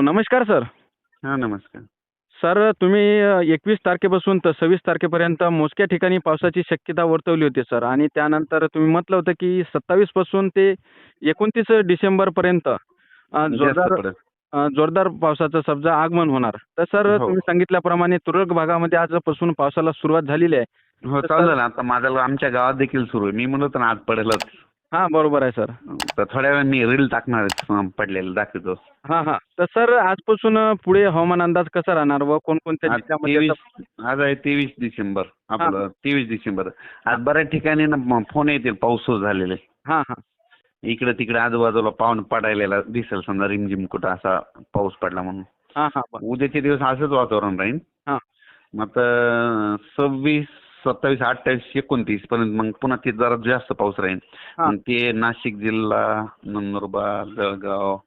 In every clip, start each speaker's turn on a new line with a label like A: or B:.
A: नमस्कार सर.
B: हा नमस्कार.
A: सर तुम्ही एकवीस तारखेपासून तर सव्वीस तारखेपर्यंत मोजक्या ठिकाणी पावसाची शक्यता वर्तवली होती सर. आणि त्यानंतर तुम्ही म्हटलं होतं की सत्तावीसपासून ते एकोणतीस डिसेंबरपर्यंत जोरदार जोरदार पावसाचं समजा आगमन होणार. तर सर
B: हो.
A: तुम्ही सांगितल्याप्रमाणे तुरळक भागामध्ये आजपासून पावसाला सुरुवात झालेली आहे.
B: हो चालू झालं आता माझ्या आमच्या गावात देखील सुरू आहे. मी म्हणलो होतो ना आज पडेलच.
A: हां बरोबर आहे सर.
B: तर थोड्या वेळाने मी रील टाकणार आहे, पडलेलं दाखवतो.
A: हां हां. तर सर आजपासून पुढे हवामान अंदाज कसा राहणार व कोणकोणत्या
B: आज
A: जिल्ह्यामध्ये
B: तेवीस आज आहे तेवीस डिसेंबर. आपलं तेवीस डिसेंबर. आज बऱ्याच ठिकाणी ना म- फोन येतील पाऊस सुरू झालेले.
A: हां हां.
B: इकडे तिकडे आजूबाजूला पाऊन पडायला दिसेल समजा रिमझिम कुठं असा पाऊस पडला म्हणून.
A: हां हां बरं.
B: उद्याचे दिवस असंच वातावरण राहील
A: हां.
B: मग आता सव्वीस सत्तावीस अठ्ठावीस एकोणतीस पर्यंत मग पुन्हा ते जरा जास्त पाऊस राहील. मग ते नाशिक जिल्हा नंदुरबार जळगाव.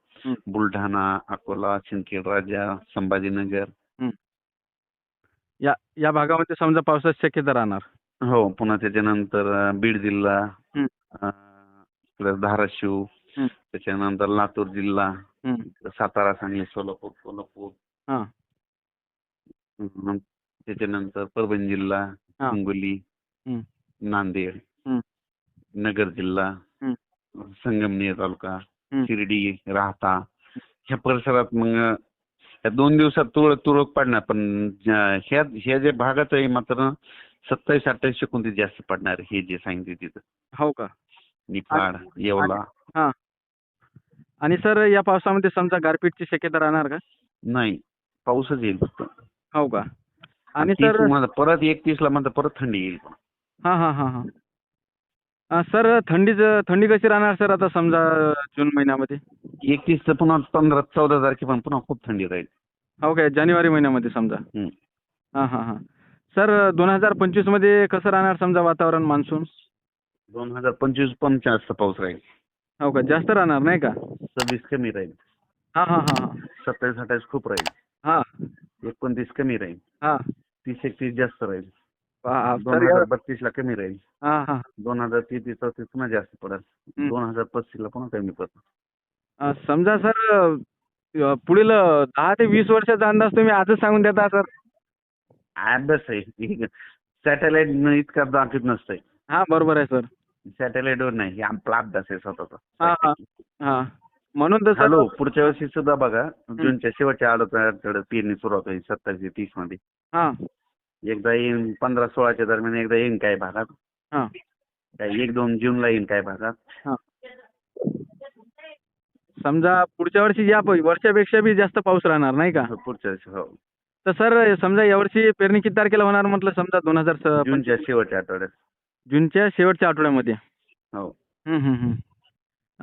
B: बुलढाणा अकोला सिंदखेड राजा संभाजीनगर
A: या या भागामध्ये समजा पावसाची शक्यता राहणार
B: हो पुन्हा त्याच्यानंतर बीड जिल्हा. अं, धाराशिव
A: हं.
B: त्याच्यानंतर लातूर जिल्हा
A: हं.
B: सातारा सांगली सोलापूर सोलापूर
A: हां.
B: त्याच्यानंतर परभणी जिल्हा. हिंगोली. नांदेड. नगर जिल्हा. संगमनेर तालुका. शिर्डी राहता ह्या परिसरात मग या दोन दिवसात तुरळक तुरळक पडणार पण ह्या ह्या जे भागात आहे मात्र सत्तावीस अठ्ठावीस एकोणतीस जास्त पडणार हे जे सांगितले तिथं.
A: हो का?
B: निफाड येवला.
A: हां. आणि सर या पावसामध्ये समजा गारपीटची शक्यता राहणार का?
B: नाही पाऊसच येईल फक्त.
A: हो का? आणि
B: सरमध्ये परत एकतीस ला मात्र परत थंडी येईल
A: हां हां हां हां. सर थंडीचं थंडी कशी राहणार सर आता समजा जून महिन्यामध्ये?
B: एकतीस पुन्हा पंधरा चौदा तारखेपर्यंत पुन्हा खूप थंडी राहील.
A: हो काय? जानेवारी महिन्यामध्ये समजा.
B: हं.
A: हां हां हां. सर दोन हजार पंचवीसमध्ये कसं राहणार समजा वातावरण मान्सून?
B: दोन हजार पंचवीस पण जास्त पाऊस राहील.
A: हो का? जास्त राहणार नाही का?
B: सव्वीस कमी राहील.
A: हां हां हां हां.
B: सत्तावीस अठ्ठावीस खूप राहील.
A: हां.
B: एकोणतीस कमी राहील.
A: हां.
B: तीस एकतीस जास्त राहील. दोन हजार बत्तीस ला कमी राहील.
A: हां हां.
B: दोन हजार तेहतीस चौतीस पुन्हा जास्त पडेल. दोन हजार पस्तीस ला पुन्हा कमी पडेल.
A: समजा सर पुढील दहा ते वीस वर्षाचा अंदाज तुम्ही आजच सांगून देता सर.
B: अभ्यास आहे. सॅटेलाइट इतका दाखवत नसतंय.
A: हां बरोबर आहे सर.
B: सॅटेलाइट वर नाही. आपला अभ्यास आहे स्वतःचा.
A: म्हणून तर
B: हॅलो पुढच्या वर्षी सुद्धा बघा जूनच्या शेवटच्या आठवड्यात पेरणी सुरुवात होईल सत्तावीस ते तीसमध्ये
A: हां.
B: एकदा येईन पंधरा सोळाच्या दरम्यान एकदा येईन काही भागात.
A: हां.
B: काही एक दोन जूनला येईन काही भागात.
A: हां. समजा पुढच्या वर्षी या प- वर्षापेक्षा बी जास्त पाऊस राहणार नाही का?
B: पुढच्या वर्षी हो.
A: तर सर समजा यावर्षी पेरणी किती तारखेला होणार म्हटलं समजा दोन हजार
B: जूनच्या शेवटच्या आठवड्यात.
A: जूनच्या शेवटच्या आठवड्यामध्ये.
B: हो.
A: हं, हं, हं.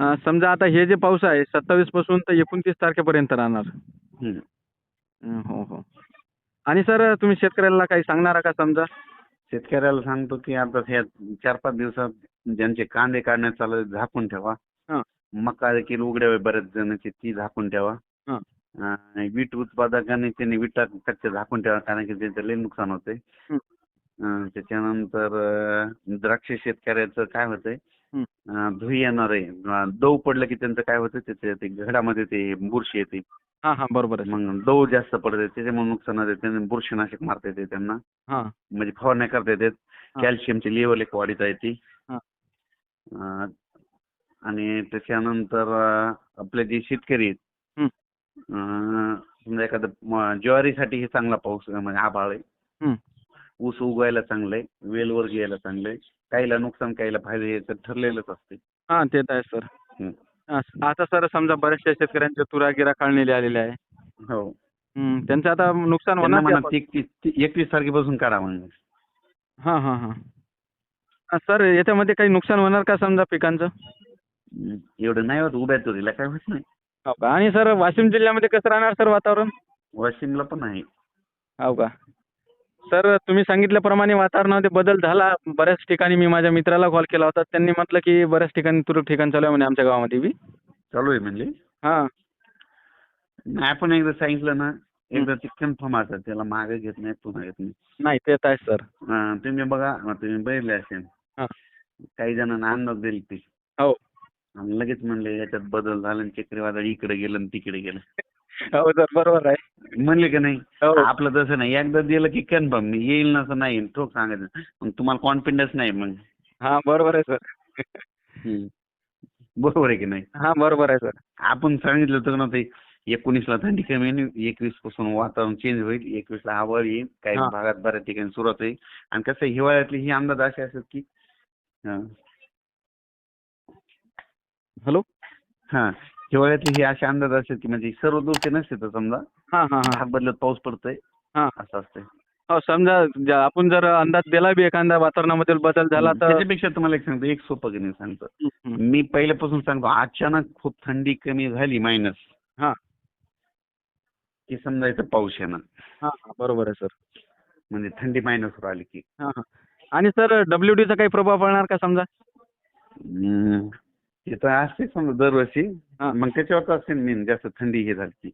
A: समजा आता हे जे पाऊस आहे सत्तावीसपासून तर एकोणतीस तारखेपर्यंत राहणार.
B: हम्म.
A: हं, हो हो. आणि सर तुम्ही शेतकऱ्याला काही सांगणार का समजा?
B: शेतकऱ्याला सांगतो की आता ह्या चार पाच दिवसात ज्यांचे कांदे काढण्यात चालू आहे, झाकून ठेवा.
A: हां.
B: मका देखील उघड्या आहे बऱ्याच जणांची ती झाकून ठेवा.
A: हां.
B: आणि वीट उत्पादकांनी त्यांनी विटा कच्च्या झाकून ठेवा कारण की त्यांचं लई नुकसान होतंय.
A: हं.
B: अं, त्याच्यानंतर अं, द्राक्ष शेतकऱ्याचं काय होतंय धुई येणार आहे. दव पडलं की त्यांचं काय होतं त्याचे ते घडामध्ये ते बुरशी येते.
A: हां हां बरोबर आहे.
B: मग दव जास्त पडते त्याच्यामुळे नुकसान होते. त्यांनी बुरशीनाशक मारता येते त्यांना.
A: हां.
B: म्हणजे फवारण्या करता येतात. कॅल्शियमची लेवल एक वाढीत आहे ती
A: हां.
B: अं, आणि त्याच्यानंतर आपले जे शेतकरी आहेत. समजा एखादं ज्वारीसाठी हे चांगला पाऊस म्हणजे आभाळ आहे. ऊस उगवायला चांगलं आहे वेलवर घ्यायला चांगलं आहे काहीला नुकसान काहीला फायदा हे तर ठरलेलंच असते.
A: हां ते तर आहे सर. आता सर समजा बऱ्याचशा शेतकऱ्यांच्या तुरा गिरा काढलेल्या आलेल्या आहे.
B: हो.
A: हं, त्यांचं आता नुकसान होणार
B: म्हणा एकवीस तारखेपासून काढा म्हणजे
A: हां हां हां. सर याच्यामध्ये काही नुकसान होणार का समजा पिकांचं.
B: एवढं नाही होत उभ्या तुरीला काय होत नाही.
A: हो का? आणि सर वाशिम जिल्ह्यामध्ये कसं राहणार सर वातावरण?
B: वाशिमला पण आहे.
A: हो का? सर तुम्ही सांगितल्याप्रमाणे वातावरणामध्ये बदल झाला. बऱ्याच ठिकाणी मी माझ्या मित्राला कॉल केला होता. त्यांनी म्हटलं की बऱ्याच ठिकाणी तुरळक ठिकाण चालू आहे म्हणे आमच्या गावामध्ये बी.
B: चालू आहे म्हणजे?
A: हां.
B: नाही आपण एकदा सांगितलं ना एकदा ते कन्फर्म असतात त्याला मागे घेत नाही पुन्हा घेत नाही
A: नाही ते तर आहे सर.
B: अं, तुम्ही बघा अं, तुम्ही बघितले असेल.
A: हां.
B: काही जणांना अंदाज दिली ती.
A: हो.
B: आणि लगेच म्हणले याच्यात बदल झाला आणि चक्रीवादळ इकडे गेलं आणि तिकडे गेलं.
A: हो सर बरोबर आहे.
B: म्हणले का नाही?
A: हो.
B: आपलं तसं नाही. एकदा दिलं की कन्फर्म येईल नसं नाही ठोक सांगायचं. मग तुम्हाला कॉन्फिडन्स नाही मग.
A: हा बरोबर आहे सर.
B: हम्म. बरोबर आहे की नाही?
A: हा बरोबर आहे सर.
B: आपण सांगितलं होतं ना ते एकोणीसला थंडी कमी येईल एकवीसपासून वातावरण चेंज होईल एकवीसला हवा येईल काही
A: हा.
B: भागात बऱ्याच ठिकाणी सुरुवात होईल. आणि कसं आहे, हिवाळ्यातली ही अंदाज असे असतात की हा.
A: हॅलो?
B: हा. हिवाळ्यातले हे असे अंदाज असतात की म्हणजे सर्व दोषे नसते तर समजा
A: हा हा हा.
B: बदलत पाऊस पडतोय
A: हा.
B: असं असतंय.
A: हो समजा ज- आपण जर अंदाज दिला बी एखादा वातावरणामध्ये बदल झाला तर
B: त्याच्यापेक्षा तुम्हाला एक सांगतो एक सोपं गणित सांगतो.
A: हम्म.
B: मी पहिल्यापासून सांगतो अचानक खूप थंडी कमी झाली मायनस
A: हा.
B: की समजायचं पाऊस येणार.
A: हा हा बरोबर आहे सर.
B: म्हणजे थंडी मायनसवर आली की.
A: हा हा. आणि सर डब्ल्यू चा काही प्रभाव पडणार का समजा?
B: हम्म. ते तर असते समजा दरवर्षी. मग त्याच्यावर असते मेन जास्त थंडी हे झाली की